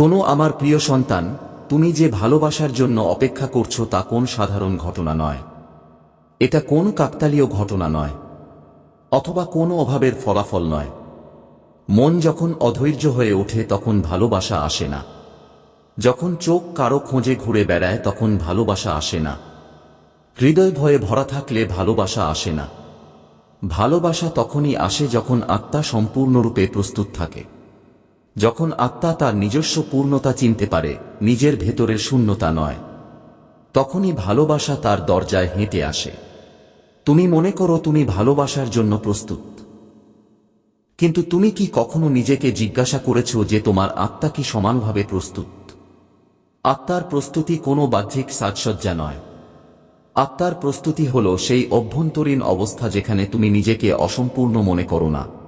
শোনো আমার প্রিয় সন্তান, তুমি যে ভালোবাসার জন্য অপেক্ষা করছ তা কোন সাধারণ ঘটনা নয়। এটা কোন কাকতালীয় ঘটনা নয়, অথবা কোনো অভাবের ফলাফল নয়। মন যখন অধৈর্য হয়ে ওঠে তখন ভালোবাসা আসে না। যখন চোখ কারও খোঁজে ঘুরে বেড়ায় তখন ভালোবাসা আসে না। হৃদয় ভয়ে ভরা থাকলে ভালোবাসা আসে না। ভালোবাসা তখনই আসে যখন আত্মা সম্পূর্ণরূপে প্রস্তুত থাকে। যখন আত্মা তার নিজস্ব পূর্ণতা চিনতে পারে, নিজের ভেতরের শূন্যতা নয়। তখনই ভালোবাসা তার দরজায় হেঁটে আসে। তুমি মনে করো তুমি ভালোবাসার জন্য প্রস্তুত। কিন্তু তুমি কি কখনো নিজেকে জিজ্ঞাসা করেছ যে তোমার আত্মা কি সমানভাবে প্রস্তুত? আত্মার প্রস্তুতি কোনো বাহ্যিক সাজসজ্জা নয়। আত্মার প্রস্তুতি হল সেই অভ্যন্তরীণ অবস্থা যেখানে তুমি নিজেকে অসম্পূর্ণ মনে করো না।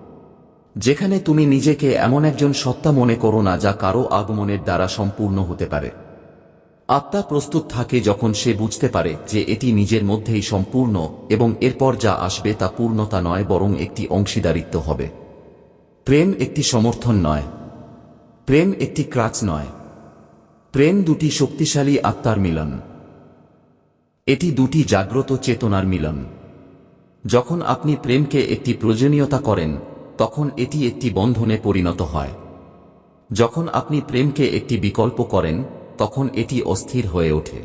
যেখানে তুমি নিজেকে এমন একজন সত্তা মনে করো না যা কারও আগমনের দ্বারা সম্পূর্ণ হতে পারে। আত্মা প্রস্তুত থাকে যখন সে বুঝতে পারে যে এটি নিজের মধ্যেই সম্পূর্ণ এবং এরপর যা আসবে তা পূর্ণতা নয় বরং একটি অংশীদারিত্ব হবে। প্রেম একটি সমর্থন নয়। প্রেম একটি ক্রাচ নয়। প্রেম দুটি শক্তিশালী আত্মার মিলন। এটি দুটি জাগ্রত চেতনার মিলন। যখন আপনি প্রেমকে একটি প্রয়োজনীয়তা করেন তখন এটি একটি বন্ধনে পরিণত হয়। যখন আপনি প্রেমকে একটি বিকল্প করেন, তখন এটি অস্থির হয়ে ওঠে।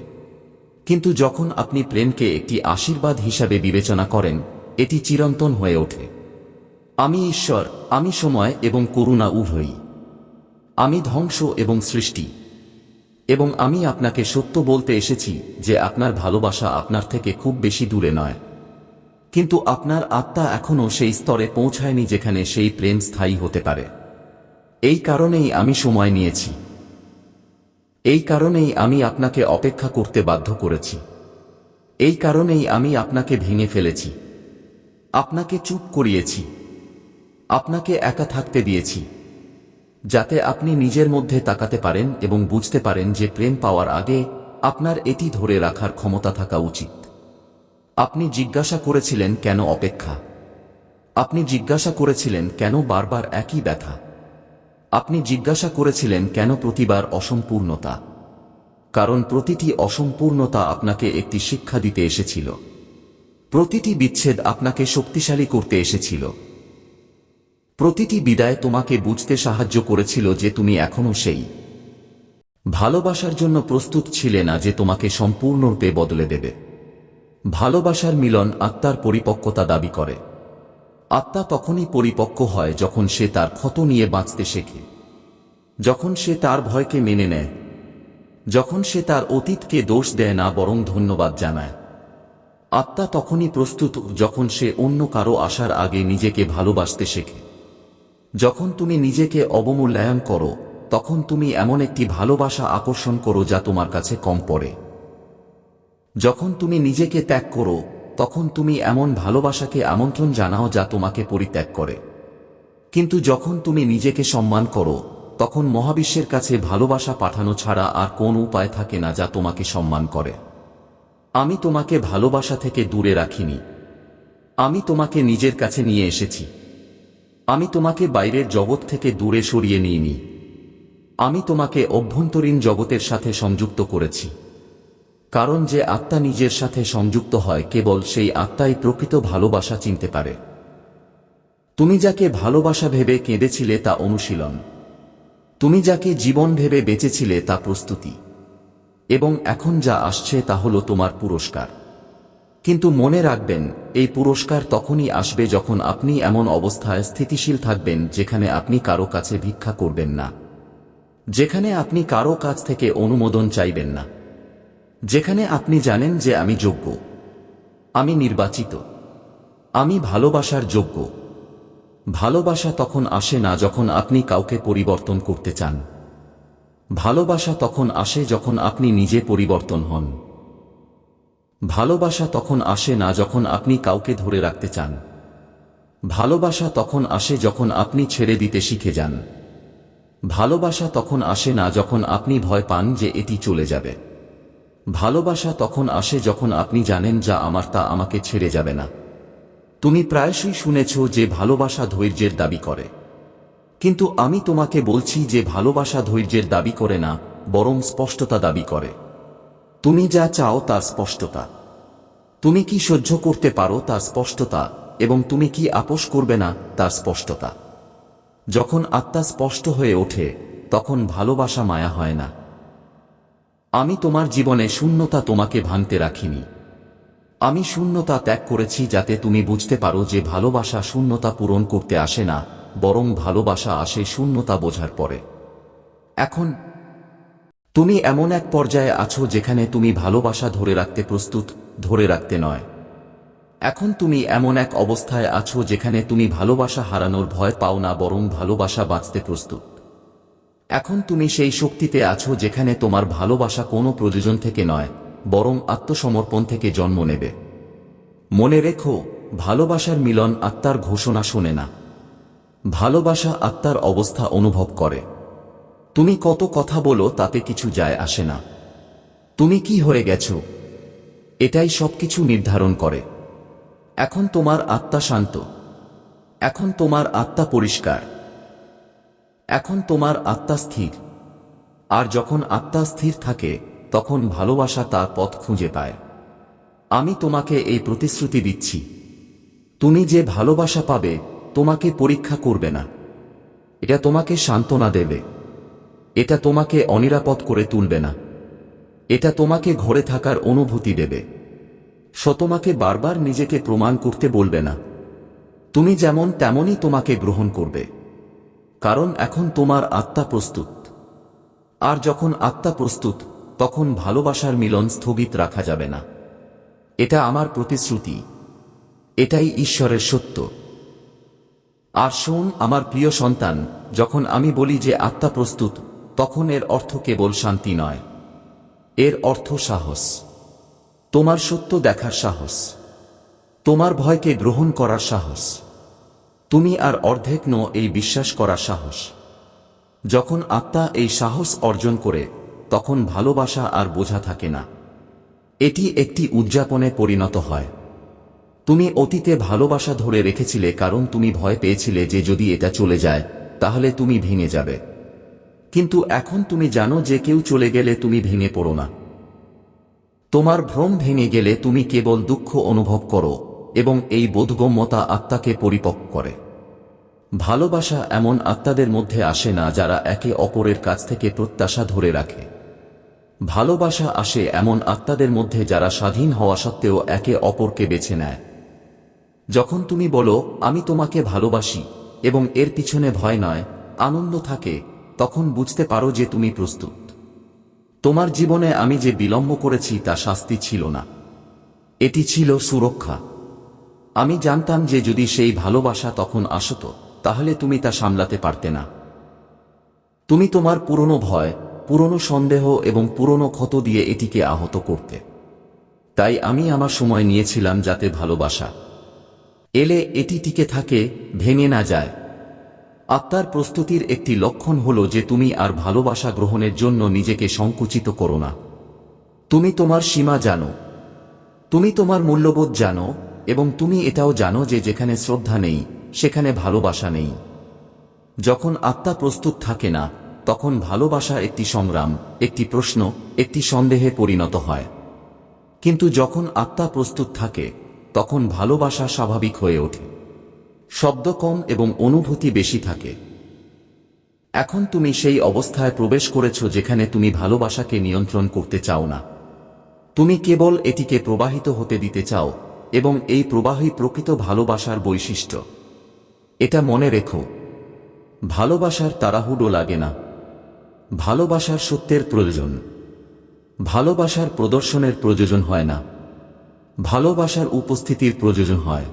কিন্তু যখন আপনি প্রেমকে একটি আশীর্বাদ হিসাবে বিবেচনা করেন, এটি চিরন্তন হয়ে ওঠে। আমি ঈশ্বর, আমি সময় এবং করুণা উভয়ই। আমি ধ্বংস এবং সৃষ্টি। এবং আমি আপনাকে সত্য বলতে এসেছি যে আপনার ভালোবাসা আপনার থেকে খুব বেশি দূরে নয়। কিন্তু আপনার আত্মা এখনও সেই স্তরে পৌঁছায়নি যেখানে সেই প্রেম স্থায়ী হতে পারে। এই কারণেই আমি সময় নিয়েছি। এই কারণেই আমি আপনাকে অপেক্ষা করতে বাধ্য করেছি। এই কারণেই আমি আপনাকে ভেঙে ফেলেছি। আপনাকে চুপ করিয়েছি। আপনাকে একা থাকতে দিয়েছি। যাতে আপনি নিজের মধ্যে তাকাতে পারেন এবং বুঝতে পারেন যে প্রেম পাওয়ার আগে আপনার এটি ধরে রাখার ক্ষমতা থাকা উচিত। আপনি জিজ্ঞাসা করেছিলেন কেন অপেক্ষা? আপনি জিজ্ঞাসা করেছিলেন কেন বারবার একই ব্যথা? আপনি জিজ্ঞাসা করেছিলেন কেন প্রতিবার অসম্পূর্ণতা? কারণ প্রতিটি অসম্পূর্ণতা আপনাকে একটি শিক্ষা দিতে এসেছিল। প্রতিটি বিচ্ছেদ আপনাকে শক্তিশালী করতে এসেছিল। প্রতিটি বিদায় তোমাকে বুঝতে সাহায্য করেছিল যে তুমি এখনও সেই। ভালোবাসার জন্য প্রস্তুত ছিলে না যে তোমাকে সম্পূর্ণরূপে বদলে দেবে। ভালোবাসার মিলন আত্মার পরিপক্কতা দাবি করে। আত্মা তখনই পরিপক্ক হয় যখন সে তার ক্ষত নিয়ে বাঁচতে শেখে। যখন সে তার ভয়কে মেনে নেয়। যখন সে তার অতীতকে দোষ দেয় না বরং ধন্যবাদ জানায়। আত্মা তখনই প্রস্তুত যখন সে অন্য কারও আসার আগে নিজেকে ভালোবাসতে শেখে। যখন তুমি নিজেকে অবমূল্যায়ন করো, তখন তুমি এমন একটি ভালোবাসা আকর্ষণ করো যা তোমার কাছে কম পড়ে। যখন তুমি নিজেকে ত্যাগ করো, তখন তুমি এমন ভালোবাসাকে আমন্ত্রণ জানাও যা তোমাকে পরিত্যাগ করে। কিন্তু যখন তুমি নিজেকে সম্মান করো, তখন মহাবিশ্বের কাছে ভালোবাসা পাঠানো ছাড়া আর কোন উপায় থাকে না যা তোমাকে সম্মান করে। আমি তোমাকে ভালোবাসা থেকে দূরে রাখিনি। আমি তোমাকে নিজের কাছে নিয়ে এসেছি। আমি তোমাকে বাইরের জগৎ থেকে দূরে সরিয়ে নিইনি। আমি তোমাকে অভ্যন্তরীণ জগতের সাথে সংযুক্ত করেছি। কারণ যে আত্মা নিজের সাথে সংযুক্ত হয়, কেবল সেই আত্মাই প্রকৃত ভালোবাসা চিনতে পারে। তুমি যাকে ভালোবাসা ভেবে কেঁদেছিলে তা অনুশীলন। তুমি যাকে জীবন ভেবে বেঁচেছিলে তা প্রস্তুতি। এবং এখন যা আসছে তা হল তোমার পুরস্কার। কিন্তু মনে রাখবেন, এই পুরস্কার তখনই আসবে যখন আপনি এমন অবস্থায় স্থিতিশীল থাকবেন যেখানে আপনি কারও কাছে ভিক্ষা করবেন না। যেখানে আপনি কারও কাছ থেকে অনুমোদন চাইবেন না। যেখানে আপনি জানেন যে আমি যোগ্য। আমি নির্বাচিত। আমি ভালোবাসার যোগ্য। ভালোবাসা তখন আসে না যখন আপনি কাউকে পরিবর্তন করতে চান। ভালোবাসা তখন আসে যখন আপনি নিজে পরিবর্তন হন। ভালোবাসা তখন আসে না যখন আপনি কাউকে ধরে রাখতে চান। ভালোবাসা তখন আসে যখন আপনি ছেড়ে দিতে শিখে যান। ভালোবাসা তখন আসে না যখন আপনি ভয় পান যে এটি চলে যাবে। ভালোবাসা তখন আসে যখন আপনি জানেন যা আমার তা আমাকে ছেড়ে যাবে না। তুমি প্রায়শই শুনেছ যে ভালোবাসা ধৈর্যের দাবি করে। কিন্তু আমি তোমাকে বলছি যে ভালোবাসা ধৈর্যের দাবি করে না, বরং স্পষ্টতা দাবি করে। তুমি যা চাও তার স্পষ্টতা। তুমি কি সহ্য করতে পারো তার স্পষ্টতা, এবং তুমি কি আপোষ করবে না তার স্পষ্টতা। যখন আত্মা স্পষ্ট হয়ে ওঠে, তখন ভালোবাসা মায়া হয় না। আমি তোমার জীবনে শূন্যতা তোমাকে ভাঙতে রাখিনি। আমি শূন্যতা ত্যাগ করেছি যাতে তুমি বুঝতে পারো যে ভালোবাসা শূন্যতা পূরণ করতে আসে না, বরং ভালোবাসা আসে শূন্যতা বোঝার পরে। এখন, তুমি এমন এক পর্যায়ে আছো যেখানে তুমি ভালোবাসা ধরে রাখতে প্রস্তুত, ধরে রাখতে নয়। এখন তুমি এমন এক অবস্থায় আছো যেখানে তুমি ভালোবাসা হারানোর ভয় পাও না, বরং ভালোবাসা বাঁচতে প্রস্তুত। এখন তুমি সেই শক্তিতে আছো যেখানে তোমার ভালোবাসা কোনো প্রয়োজন থেকে নয়, বরং আত্মসমর্পণ থেকে জন্ম নেবে। মনে রেখো, ভালোবাসার মিলন আত্মার ঘোষণা শোনে না। ভালোবাসা আত্মার অবস্থা অনুভব করে। তুমি কত কথা বলো তাতে কিছু যায় আসে না। তুমি কি হয়ে গেছো? এটাই সবকিছু নির্ধারণ করে। এখন তোমার আত্মা শান্ত। এখন তোমার আত্মা পরিষ্কার। এখন তোমার আত্মা স্থির। আর যখন আত্মা স্থির থাকে, তখন ভালোবাসা তার পথ খুঁজে পায়। আমি তোমাকে এই প্রতিশ্রুতি দিচ্ছি। তুমি যে ভালোবাসা পাবে, তোমাকে পরীক্ষা করবে না। এটা তোমাকে সান্ত্বনা দেবে। এটা তোমাকে অনিরাপদ করে তুলবে না। এটা তোমাকে ঘরে থাকার অনুভূতি দেবে। স তোমাকে বারবার নিজেকে প্রমাণ করতে বলবে না। তুমি যেমন, তেমনই তোমাকে গ্রহণ করবে। কারণ এখন তোমার আত্মা প্রস্তুত। আর যখন আত্মা প্রস্তুত, তখন ভালোবাসার মিলন স্থগিত রাখা যাবে না। এটা আমার প্রতিশ্রুতি। এটাই ঈশ্বরের সত্য। আর শোন, আমার প্রিয় সন্তান, যখন আমি বলি যে আত্মা প্রস্তুত, তখন এর অর্থ কেবল শান্তি নয়। এর অর্থ সাহস। তোমার সত্য দেখার সাহস। তোমার ভয়কে গ্রহণ করার সাহস। তুমি আর অর্ধেক নো এই বিশ্বাস করার সাহস। যখন আত্মা এই সাহস অর্জন করে, তখন ভালোবাসা আর বোঝা থাকে না। এটি একটি উদযাপনে পরিণত হয়। তুমি অতীতে ভালোবাসা ধরে রেখেছিলে কারণ তুমি ভয় পেয়েছিলে যে যদি এটা চলে যায়, তাহলে তুমি ভেঙে যাবে। কিন্তু এখন তুমি জানো যে কেউ চলে গেলে তুমি ভেঙে পড়ো না। তোমার ভ্রম ভেঙে গেলে তুমি কেবল দুঃখ অনুভব করো। এবং এই বোধগম্যতা আত্মাকে পরিপক্ক করে। ভালোবাসা এমন আত্মাদের মধ্যে আসে না যারা একে অপরের কাছ থেকে প্রত্যাশা ধরে রাখে। ভালোবাসা আসে এমন আত্মাদের মধ্যে যারা স্বাধীন হওয়া সত্ত্বেও একে অপরকে বেছে নেয়। যখন তুমি বলো, আমি তোমাকে ভালোবাসি এবং এর পিছনে ভয় নয়, আনন্দ থাকে, তখন বুঝতে পারো যে তুমি প্রস্তুত। তোমার জীবনে আমি যে বিলম্ব করেছি তা শাস্তি ছিল না। এটি ছিল সুরক্ষা। আমি জানতাম যে যদি সেই ভালোবাসা তখন আসত, তাহলে তুমি তা সামলাতে পারতে না। তুমি তোমার পুরনো ভয়, পুরনো সন্দেহ এবং পুরনো ক্ষত দিয়ে এটিকে আহত করতে। তাই আমি আমার সময় নিয়েছিলাম যাতে ভালোবাসা। এলে এটি টিকে থাকে, ভেঙে না যায়। আত্মার প্রস্তুতির একটি লক্ষণ হল যে তুমি আর ভালোবাসা গ্রহণের জন্য নিজেকে সংকুচিত করো না। তুমি তোমার সীমা জানো। তুমি তোমার মূল্যবোধ জানো। এবং তুমি এটাও জানো যে যেখানে শ্রদ্ধা নেই, সেখানে ভালোবাসা নেই। যখন আত্মা প্রস্তুত থাকে না, তখন ভালোবাসা একটি সংগ্রাম, একটি প্রশ্ন, একটি সন্দেহে পরিণত হয়। কিন্তু যখন আত্মা প্রস্তুত থাকে, তখন ভালোবাসা স্বাভাবিক হয়ে ওঠে। শব্দ কম এবং অনুভূতি বেশি থাকে। এখন তুমি সেই অবস্থায় প্রবেশ করেছ যেখানে তুমি ভালোবাসাকে নিয়ন্ত্রণ করতে চাও না। তুমি কেবল এটিকে প্রবাহিত হতে দিতে চাও এবং এই প্রবাহই প্রকৃত ভালোবাসার বৈশিষ্ট্য। এটা মনে রেখো, ভালোবাসার তাড়াহুড়ো লাগে না। ভালোবাসার সত্যের প্রয়োজন, ভালোবাসার প্রদর্শনের প্রয়োজন হয় না। ভালোবাসার উপস্থিতির প্রয়োজন হয়।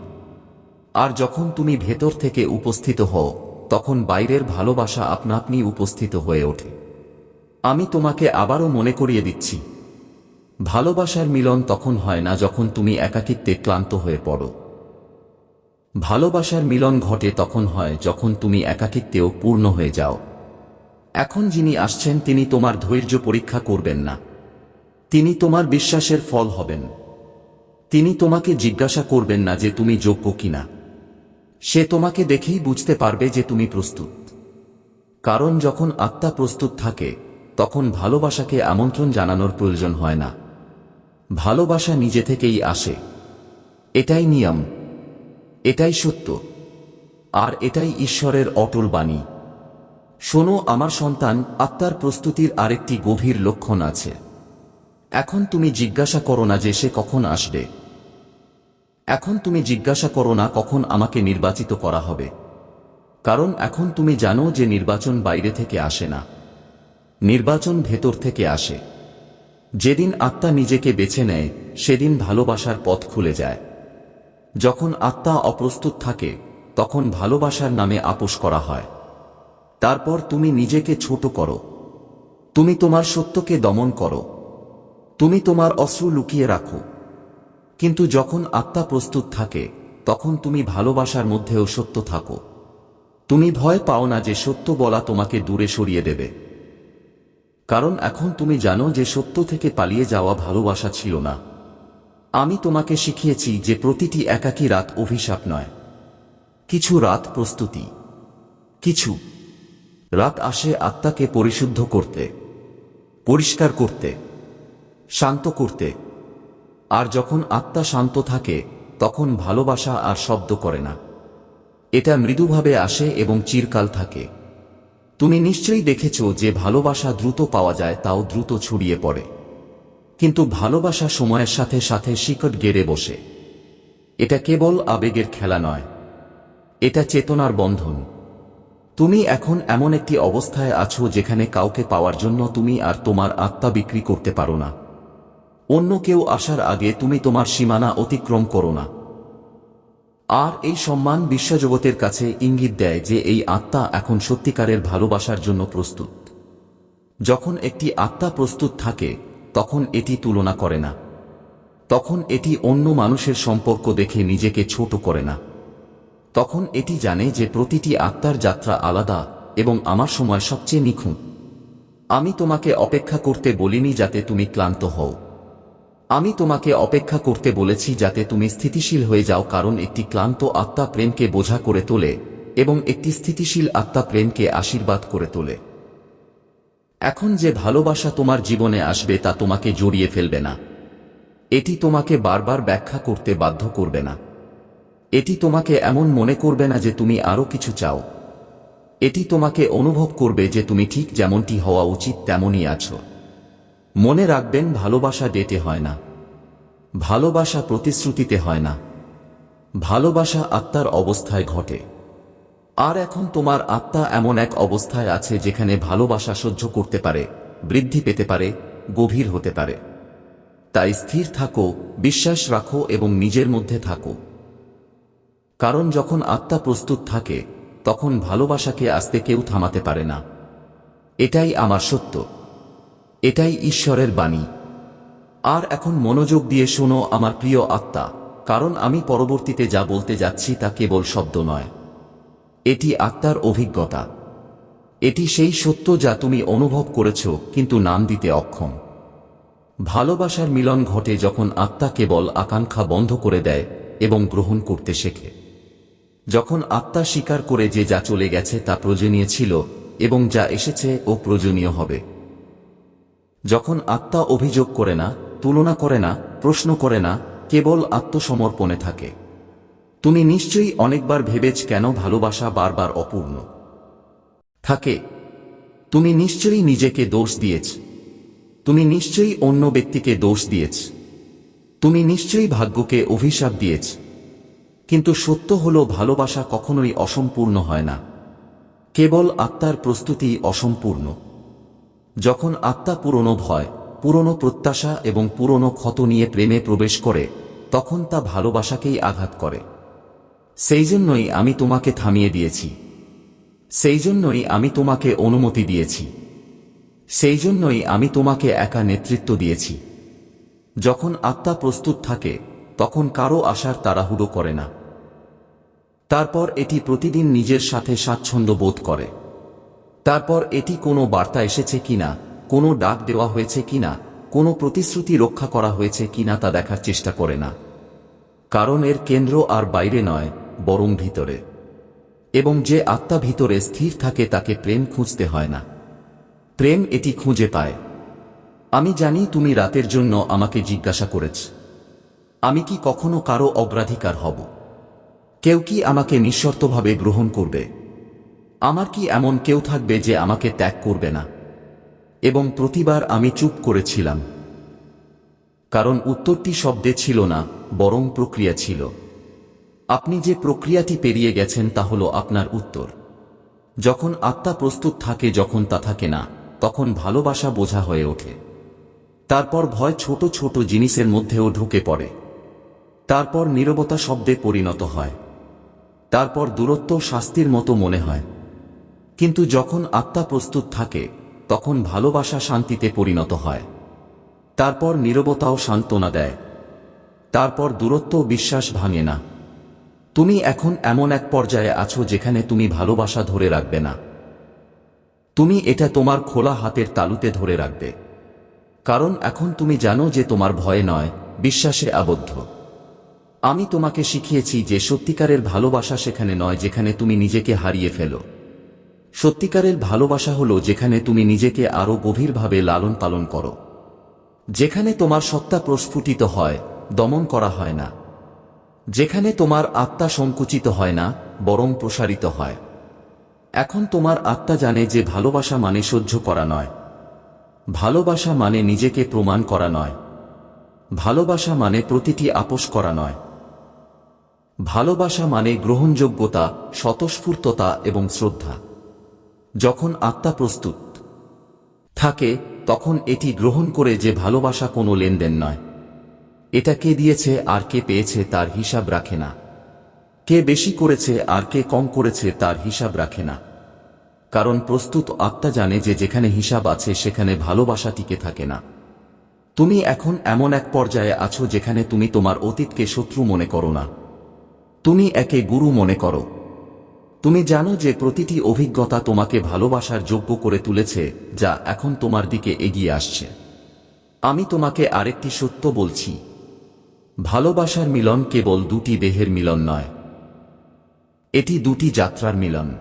আর যখন তুমি ভেতর থেকে উপস্থিত হও, তখন বাইরের ভালোবাসা আপনা আপনি উপস্থিত হয়ে ওঠে। আমি তোমাকে আবারও মনে করিয়ে দিচ্ছি ভালোবাসার মিলন তখন হয় না যখন তুমি একাকিত্বে ক্লান্ত হয়ে পড়ো। ভালোবাসার মিলন ঘটে তখন হয় যখন তুমি একাকিত্বেও পূর্ণ হয়ে যাও। এখন যিনি আসছেন তিনি তোমার ধৈর্য পরীক্ষা করবেন না। তিনি তোমার বিশ্বাসের ফল হবেন। তিনি তোমাকে জিজ্ঞাসা করবেন না যে তুমি যোগ্য কিনা। সে তোমাকে দেখেই বুঝতে পারবে যে তুমি প্রস্তুত। কারণ যখন আত্মা প্রস্তুত থাকে, তখন ভালোবাসাকে আমন্ত্রণ জানানোর প্রয়োজন হয় না। ভালোবাসা নিজে থেকেই আসে। এটাই নিয়ম, এটাই সত্য, আর এটাই ঈশ্বরের অটল বাণী। শোনো, আমার সন্তান, আত্মার প্রস্তুতির আরেকটি গভীর লক্ষণ আছে। এখন তুমি জিজ্ঞাসা করো না যে সে কখন আসবে। এখন তুমি জিজ্ঞাসা করো না কখন আমাকে নির্বাচিত করা হবে। কারণ এখন তুমি জানো যে নির্বাচন বাইরে থেকে আসে না। নির্বাচন ভেতর থেকে আসে। যেদিন আত্মা নিজেকে বেছে নেয়, সেদিন ভালোবাসার পথ খুলে যায়। যখন আত্মা অপ্রস্তুত থাকে, তখন ভালোবাসার নামে আপোষ করা হয়। তারপর তুমি নিজেকে ছোট করো। তুমি তোমার সত্যকে দমন করো। তুমি তোমার অশ্রু লুকিয়ে রাখো। কিন্তু যখন আত্মা প্রস্তুত থাকে, তখন তুমি ভালোবাসার মধ্যেও সত্য থাকো। তুমি ভয় পাও না যে সত্য বলা তোমাকে দূরে সরিয়ে দেবে। কারণ এখন তুমি জানো যে সত্য থেকে পালিয়ে যাওয়া ভালোবাসা ছিল না। আমি তোমাকে শিখিয়েছি যে প্রতিটি একাকী রাত অভিশাপ নয়। কিছু রাত প্রস্তুতি। কিছু রাত আসে আত্মাকে পরিশুদ্ধ করতে, পরিষ্কার করতে, শান্ত করতে। আর যখন আত্মা শান্ত থাকে, তখন ভালোবাসা আর শব্দ করে না। এটা মৃদুভাবে আসে এবং চিরকাল থাকে। তুমি নিশ্চয়ই দেখেছ যে ভালোবাসা দ্রুত পাওয়া যায়, তাও দ্রুত ছড়িয়ে পড়ে। কিন্তু ভালোবাসা সময়ের সাথে সাথে শিকট গেড়ে বসে। এটা কেবল আবেগের খেলা নয়, এটা চেতনার বন্ধন। তুমি এখন এমন একটি অবস্থায় আছো যেখানে কাউকে পাওয়ার জন্য তুমি আর তোমার আত্মা বিক্রি করতে পারো না। অন্য কেউ আসার আগে তুমি তোমার সীমানা অতিক্রম করো না। আর এই সম্মান বিশ্বজগতের কাছে ইঙ্গিত দেয় যে এই আত্মা এখন সত্যিকারের ভালোবাসার জন্য প্রস্তুত। যখন একটি আত্মা প্রস্তুত থাকে, তখন এটি তুলনা করে না। তখন এটি অন্য মানুষের সম্পর্ক দেখে নিজেকে ছোট করে না। তখন এটি জানে যে প্রতিটি আত্মার যাত্রা আলাদা এবং আমার সময় সবচেয়ে নিখুঁত। আমি তোমাকে অপেক্ষা করতে বলিনি যাতে তুমি ক্লান্ত হও। আমি তোমাকে অপেক্ষা করতে বলেছি যাতে তুমি স্থিতিশীল হয়ে যাও কারণ একটি ক্লান্ত আত্মা প্রেমকে বোঝা করে তোলে এবং একটি স্থিতিশীল আত্মা প্রেমকে আশীর্বাদ করে তোলে। এখন যে ভালোবাসা তোমার জীবনে আসবে তা তোমাকে জড়িয়ে ফেলবে না। এটি তোমাকে বারবার ব্যাখ্যা করতে বাধ্য করবে না। এটি তোমাকে এমন মনে করবে না যে তুমি আরও কিছু চাও। এটি তোমাকে অনুভব করবে যে তুমি ঠিক যেমনটি হওয়া উচিত তেমনই আছো। মনে রাখবেন, ভালোবাসা ডেটে হয় না। ভালোবাসা প্রতিশ্রুতিতে হয় না। ভালোবাসা আত্মার অবস্থায় ঘটে। আর এখন তোমার আত্মা এমন এক অবস্থায় আছে যেখানে ভালোবাসা সহ্য করতে পারে, বৃদ্ধি পেতে পারে, গভীর হতে পারে। তাই স্থির থাকো, বিশ্বাস রাখো এবং নিজের মধ্যে থাকো। কারণ যখন আত্মা প্রস্তুত থাকে, তখন ভালোবাসাকে আসতে কেউ থামাতে পারে না। এটাই আমার সত্য। এটাই ঈশ্বরের বাণী। আর এখন মনোযোগ দিয়ে শোনো আমার প্রিয় আত্মা, কারণ আমি পরবর্তীতে যা বলতে যাচ্ছি তা কেবল শব্দ নয়। এটি আত্মার অভিজ্ঞতা। এটি সেই সত্য যা তুমি অনুভব করেছ, কিন্তু নাম দিতে অক্ষম। ভালোবাসার মিলন ঘটে যখন আত্মা কেবল আকাঙ্ক্ষা বন্ধ করে দেয় এবং গ্রহণ করতে শেখে। যখন আত্মা স্বীকার করে যে যা চলে গেছে তা প্রয়োজনীয় ছিল এবং যা এসেছে ও প্রয়োজনীয় হবে। যখন আত্মা অভিযোগ করে না, তুলনা করে না, প্রশ্ন করে না, কেবল আত্মসমর্পণে থাকে। তুমি নিশ্চয়ই অনেকবার ভেবেছ কেন ভালোবাসা বারবার অপূর্ণ। থাকে, তুমি নিশ্চয়ই নিজেকে দোষ দিয়েছ। তুমি নিশ্চয়ই অন্য ব্যক্তিকে দোষ দিয়েছ। তুমি নিশ্চয়ই ভাগ্যকে অভিশাপ দিয়েছ। কিন্তু সত্য হল ভালোবাসা কখনোই অসম্পূর্ণ হয় না। কেবল আত্মার প্রস্তুতি অসম্পূর্ণ। যখন আত্মা পুরনো ভয়, পুরনো প্রত্যাশা এবং পুরনো ক্ষত নিয়ে প্রেমে প্রবেশ করে, তখন তা ভালোবাসাকেই আঘাত করে। সেই জন্যই আমি তোমাকে থামিয়ে দিয়েছি। সেই জন্যই আমি তোমাকে অনুমতি দিয়েছি। সেই জন্যই আমি তোমাকে একা নেতৃত্ব দিয়েছি। যখন আত্মা প্রস্তুত থাকে, তখন কারও আসার তাড়াহুড়ো করে না। তারপর এটি প্রতিদিন নিজের সাথে স্বাচ্ছন্দ্য বোধ করে। তারপর এটি কোনো বার্তা এসেছে কিনা, কোনো ডাক দেওয়া হয়েছে কিনা, কোনো প্রতিশ্রুতি রক্ষা করা হয়েছে কিনা তা দেখার চেষ্টা করে না। কারণ এর কেন্দ্র আর বাইরে নয়, বরং ভিতরে। এবং যে আত্মা ভিতরে স্থির থাকে তাকে প্রেম খুঁজতে হয় না। প্রেম এটি খুঁজে পায়। আমি জানি তুমি রাতের জন্য আমাকে জিজ্ঞাসা করেছ। আমি কি কখনো কারও অগ্রাধিকার হব? কেউ কি আমাকে নিঃশর্তভাবে গ্রহণ করবে? আমার কি এমন কেউ থাকবে যে আমাকে ত্যাগ করবে না? এবং প্রতিবার আমি চুপ করেছিলাম। কারণ উত্তরটি শব্দে ছিল না, বরং প্রক্রিয়া ছিল। আপনি যে প্রক্রিয়াটি পেরিয়ে গেছেন তা হল আপনার উত্তর। যখন আত্মা প্রস্তুত থাকে, যখন তা থাকে না, তখন ভালোবাসা বোঝা হয়ে ওঠে। তারপর ভয় ছোট ছোট জিনিসের মধ্যেও ঢুকে পড়ে। তারপর নীরবতা শব্দে পরিণত হয়। তারপর দূরত্ব শাস্তির মতো মনে হয়। কিন্তু যখন আত্মা প্রস্তুত থাকে, তখন ভালোবাসা শান্তিতে পরিণত হয়। তারপর নীরবতাও সান্ত্বনা দেয়। তারপর দূরত্ব বিশ্বাস ভাঙে না। তুমি এখন এমন এক পর্যায়ে আছো যেখানে তুমি ভালোবাসা ধরে রাখবে না। তুমি এটা তোমার খোলা হাতের তালুতে ধরে রাখবে। কারণ এখন তুমি জানো যে তোমার ভয় নয়, বিশ্বাসে আবদ্ধ। আমি তোমাকে শিখিয়েছি যে সত্যিকারের ভালোবাসা সেখানে নয় যেখানে তুমি নিজেকে হারিয়ে ফেলো। সত্যিকারের ভালোবাসা হলো যেখানে তুমি নিজেকে আরও গভীরভাবে লালন পালন করো। যেখানে তোমার সত্তা প্রস্ফুটিত হয়, দমন করা হয় না। যেখানে তোমার আত্মা সংকুচিত হয় না, বরং প্রসারিত হয়। এখন তোমার আত্মা জানে যে ভালোবাসা মানে সহ্য করা নয়। ভালোবাসা মানে নিজেকে প্রমাণ করা নয়। ভালোবাসা মানে প্রতিটি আপোষ করা নয়। ভালোবাসা মানে গ্রহণযোগ্যতা, স্বতঃস্ফূর্ততা এবং শ্রদ্ধা। যখন আত্মা প্রস্তুত থাকে, তখন এটি গ্রহণ করে যে ভালোবাসা কোনো লেনদেন নয়। এটা কে দিয়েছে আর কে পেয়েছে তার হিসাব রাখে না। কে বেশি করেছে আর কে কম করেছে তার হিসাব রাখে না। কারণ প্রস্তুত আত্মা জানে যে যেখানে হিসাব আছে, সেখানে ভালোবাসা টিকে থাকে না। তুমি এখন এমন এক পর্যায়ে আছো যেখানে তুমি তোমার অতীতকে শত্রু মনে করো না। তুমি একে গুরু মনে করো। তুমি জানো যে প্রতিটি অভিজ্ঞতা তোমাকে ভালোবাসার যোগ্য করে তুলেছে, যা এখন তোমার দিকে এগিয়ে আসছে। আমি তোমাকে আরেকটি সত্য বলছি। ভালোবাসার মিলন কেবল দুটি দেহের মিলন নয়। এটি দুটি যাত্রার মিলন।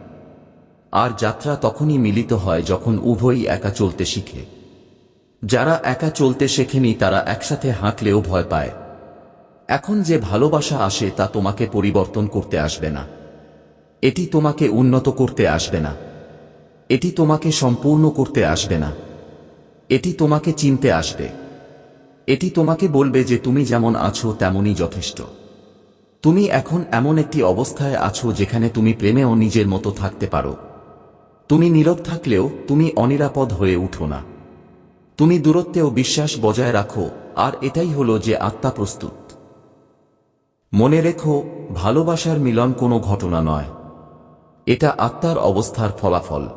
আর যাত্রা তখনই মিলিত হয় যখন উভয়ই একা চলতে শিখে। যারা একা চলতে শেখেনি, তারা একসাথে হাঁটলেও ভয় পায়। এখন যে ভালোবাসা আসে, তা তোমাকে পরিবর্তন করতে আসবে না। এটি তোমাকে উন্নত করতে আসবে না। এটি তোমাকে সম্পূর্ণ করতে আসবে না। এটি তোমাকে চিনতে আসবে। এটি তোমাকে বলবে যে তুমি যেমন আছো তেমনই যথেষ্ট। তুমি এখন এমন একটি অবস্থায় আছো যেখানে তুমি প্রেমেও নিজের মতো থাকতে পারো। তুমি নীরব থাকলেও তুমি অনিরাপদ হয়ে উঠো না। তুমি দূরত্বেও বিশ্বাস বজায় রাখো, আর এটাই হলো যে আত্মা প্রস্তুত। মনে রেখো, ভালোবাসার মিলন কোনো ঘটনা নয়। এটা আত্মার অবস্থার ফলাফল।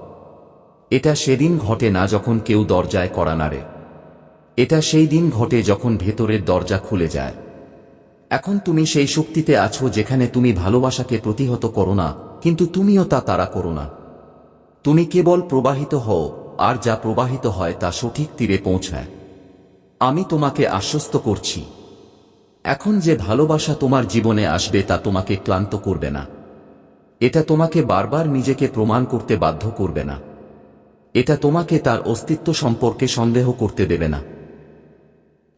এটা সেদিন ঘটে না যখন কেউ দরজায় করা নাড়ে। এটা সেই দিন ঘটে যখন ভেতরের দরজা খুলে যায়। এখন তুমি সেই শক্তিতে আছো যেখানে তুমি ভালোবাসাকে প্রতিহত করো না, কিন্তু তুমিও তা তারা করো না। তুমি কেবল প্রবাহিত হও, আর যা প্রবাহিত হয় তা সঠিক তীরে পৌঁছায়। আমি তোমাকে আশ্বস্ত করছি। এখন যে ভালোবাসা তোমার জীবনে আসবে তা তোমাকে ক্লান্ত করবে না। এটা তোমাকে বারবার নিজেকে প্রমাণ করতে বাধ্য করবে না। এটা তোমাকে তার অস্তিত্ব সম্পর্কে সন্দেহ করতে দেবে না।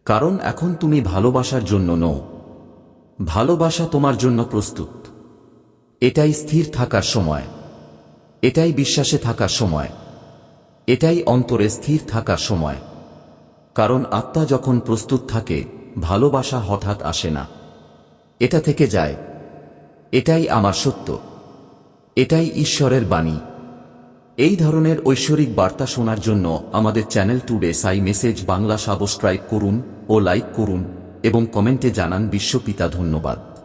কারণ এখন তুমি ভালোবাসার জন্য নও। ভালোবাসা তোমার জন্য প্রস্তুত। এটাই স্থির থাকার সময়। এটাই বিশ্বাসে থাকার সময়। এটাই অন্তরে স্থির থাকার সময়। কারণ আত্মা যখন প্রস্তুত থাকে, ভালোবাসা হঠাৎ আসে না। এটা থেকে যায়। এটাই আমার সত্য। এটাই ঈশ্বরের বাণী। এই ধরনের ঐশ্বরিক বার্তা শোনার জন্য আমাদের channel today Sai message Bangla subscribe করুন ও লাইক করুন এবং কমেন্টে জানান বিশ্বপিতা ধন্যবাদ।